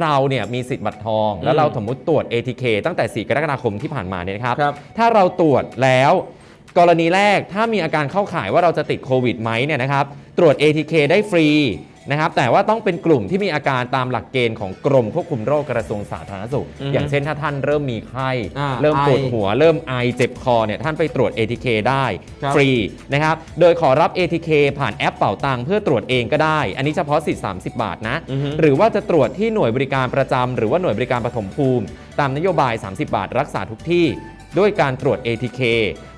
เราเนี่ยมีสิทธิ์บัตรทอง แล้วเราสมมติตรวจ ATK ตั้งแต่ 4 กรกฎาคมที่ผ่านมาเนี่ยนะครับ ครับถ้าเราตรวจแล้ว กรณีแรกถ้ามีอาการเข้าข่ายว่าเราจะติดโควิดไหมเนี่ยนะครับ ตรวจ ATK ได้ฟรี นะครับแต่ว่าต้องเป็นกลุ่มที่มีอาการตามหลักเกณฑ์ของกรมควบคุมโรคกระทรวงสาธารณสุข อือฮึอย่างเช่นถ้าท่านเริ่มมีไข้ อ่าเริ่มปวดไอหัว เริ่มไอเจ็บคอเนี่ยท่านไปตรวจ ATK ได้ครับ ฟรีนะครับโดยขอรับ ATK ผ่านแอปเป่าตังค์เพื่อตรวจเองก็ได้ อันนี้เฉพาะสิทธิ์30 บาทนะ อือฮึ หรือว่าจะตรวจที่หน่วยบริการประจำหรือว่าหน่วยบริการปฐมภูมิ ตามนโยบาย 30 บาทรักษาทุกที่ ด้วยการตรวจ ATK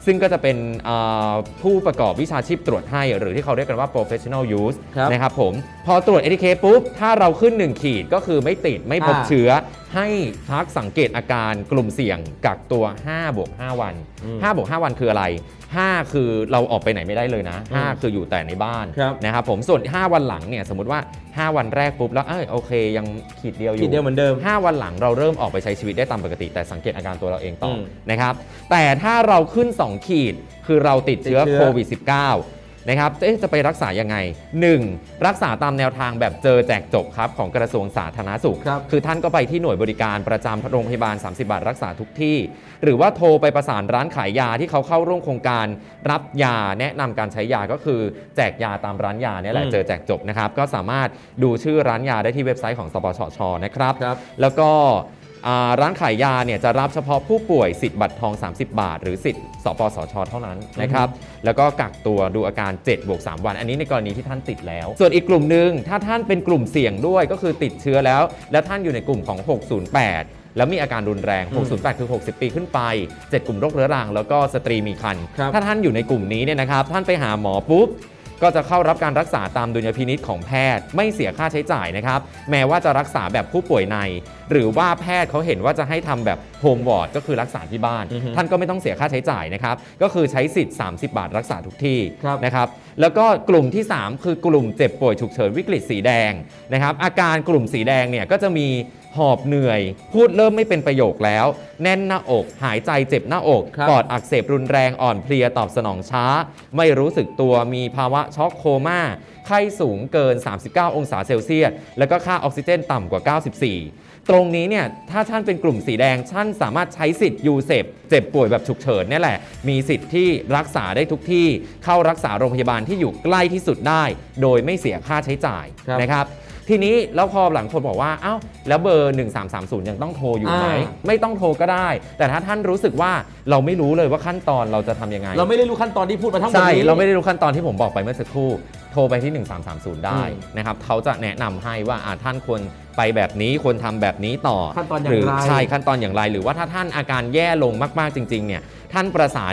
ซึ่งก็จะเป็นอ่าผู้ประกอบวิชาชีพตรวจให้ หรือที่เขาเรียกกันว่า professional use ครับนะครับผม พอตรวจ ATK ปุ๊บ ถ้าเราขึ้น 1 ขีดก็คือไม่ติดไม่พบอ่าเชื้อ ให้พักสังเกตอาการกลุ่มเสี่ยงกักตัว5บวก5วันอืม5บวก5วันคืออะไร 5 คือเราออกไปไหนไม่ได้เลยนะอืม5คืออยู่แต่ในบ้านครับ นะครับผมส่วน 5 วันหลังเนี่ยสมมติว่า 5 วันแรกปุ๊บแล้วเอยโอเค ยังขีดเดียวอยู่ ขีดเดียวเหมือนเดิม 5 วันหลังเราเริ่มออกไปใช้ชีวิตได้ตามปกติ แต่สังเกตอาการตัวเราเองต่ออมนะครับแต่ถ้าเราขึ้น 2ขีด คือเราติดเชื้อติดเชื้อ โควิด -19 นะครับเอ๊ะจะไปรักษายังไง 1. รักษาตามแนวทางแบบเจอแจกจบครับของกระทรวงสาธารณสุข ครับ คือท่านก็ไปที่หน่วยบริการประจำโรงพยาบาล 30 บาทรักษาทุกที่ หรือว่าโทรไปประสานร้านขายยาที่เขาเข้าร่วมโครงการ รับยาแนะนำการใช้ยาก็คือแจกยาตามร้านยาเนี่ยแหละอืม เจอแจกจบนะครับ ก็สามารถดูชื่อร้านยาได้ที่เว็บไซต์ของสปสชนะครับ ครับ แล้วก็อ่า ร้านขายยาเนี่ยจะรับเฉพาะผู้ป่วยสิทธิ์บัตรทอง 30 บาท หรือสิทธิ์สปสช เท่านั้นนะครับแล้วก็กักตัวดูอาการ7บวก3วัน อันนี้ในกรณีที่ท่านติดแล้ว ส่วนอีกกลุ่มหนึ่งถ้าท่านเป็นกลุ่มเสี่ยงด้วยก็คือติดเชื้อแล้ว และท่านอยู่ในกลุ่มของ 608แล้วมีอาการรุนแรงอืม608 คือ 60 ปีขึ้นไป 7 กลุ่มโรคเรื้อรัง แล้วก็สตรีมีครรภ์ครับถ้าท่านอยู่ในกลุ่มนี้เนี่ยนะครับ ท่านไปหาหมอปุ๊บ ก็จะเข้ารับการรักษาตามดุลยพินิษของแพทย์ ไม่เสียค่าใช้จ่ายนะครับ แม้ว่าจะรักษาแบบผู้ป่วยใน หรือว่าแพทย์เขาเห็นว่าจะให้ทำแบบโฮมวอร์ดก็คือรักษาที่บ้านอือฮึท่านก็ไม่ต้องเสียค่าใช้จ่ายนะครับ ก็คือใช้สิทธิ์ 30 บาทรักษาทุกที่ครับนะครับ แล้วก็กลุ่มที่ 3 คือกลุ่มเจ็บป่วยฉุกเฉินวิกฤตสีแดงนะครับ อาการกลุ่มสีแดงเนี่ยก็จะมี หอบเหนื่อย พูดเริ่มไม่เป็นประโยคแล้ว แน่นหน้าอก หายใจเจ็บหน้าอกครับ ปอดอักเสบรุนแรงอ่อนเพลียตอบสนองช้า ไม่รู้สึกตัวมีภาวะช็อกโคม่า ไข้สูงเกิน 39 องศาเซลเซียส แล้วก็ค่าออกซิเจนต่ำกว่า 94 ตรงนี้เนี่ย ถ้าท่านเป็นกลุ่มสีแดง ท่านสามารถใช้สิทธิ์ยูเซฟเจ็บป่วยแบบฉุกเฉินเนี่ยแหละ มีสิทธิ์ที่รักษาได้ทุกที่ เข้ารักษาโรงพยาบาลที่อยู่ใกล้ที่สุดได้ โดยไม่เสียค่าใช้จ่ายครับ นะครับ ทีนี้แล้วพอหลังคนบอกว่าเอ้าแล้วเบอร์ 1330 ยังต้องโทรอยู่ไหมอ่า ไม่ต้องโทรก็ได้ แต่ถ้าท่านรู้สึกว่าเราไม่รู้เลยว่าขั้นตอนเราจะทำยังไง เราไม่ได้รู้ขั้นตอนที่พูดมาทั้งหมดใช่ นี้ เราไม่ได้รู้ขั้นตอนที่ผมบอกไปเมื่อสักครู่ โทรไปที่ 1330 ได้อืมนะครับเขาจะแนะนำให้ว่าอ่าท่านควร ไปแบบนี้ควรทำแบบนี้ต่อขั้นตอนอย่างหรือไร ใช่ขั้นตอนอย่างไร หรือว่าถ้าท่านอาการแย่ลงมากๆจริงๆเนี่ยท่านประสาน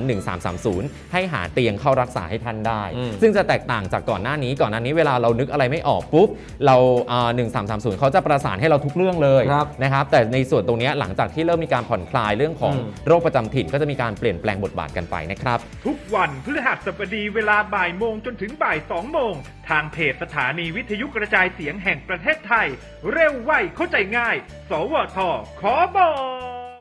1330 ให้หาเตียงเข้ารักษาให้ท่านได้ อืม ซึ่งจะแตกต่างจากก่อนหน้านี้ก่อนหน้านี้เวลาเรานึกอะไรไม่ออกปุ๊บเราอ่า1330 เขาจะประสานให้เราทุกเรื่องเลยครับนะครับแต่ในส่วนตรงเนี้ยหลังจากที่เริ่มมีการผ่อนคลายเรื่องของอืม โรคประจำถิ่นก็จะมีการเปลี่ยนแปลงบทบาทกันไปนะครับ ทุกวันพฤหัสบดีเวลาบ่ายโมงจนถึงบ่ายสองโมง ทางเพจสถานีวิทยุกระจายเสียงแห่งประเทศไทย เร็วไวเข้าใจง่าย สวทขอบอก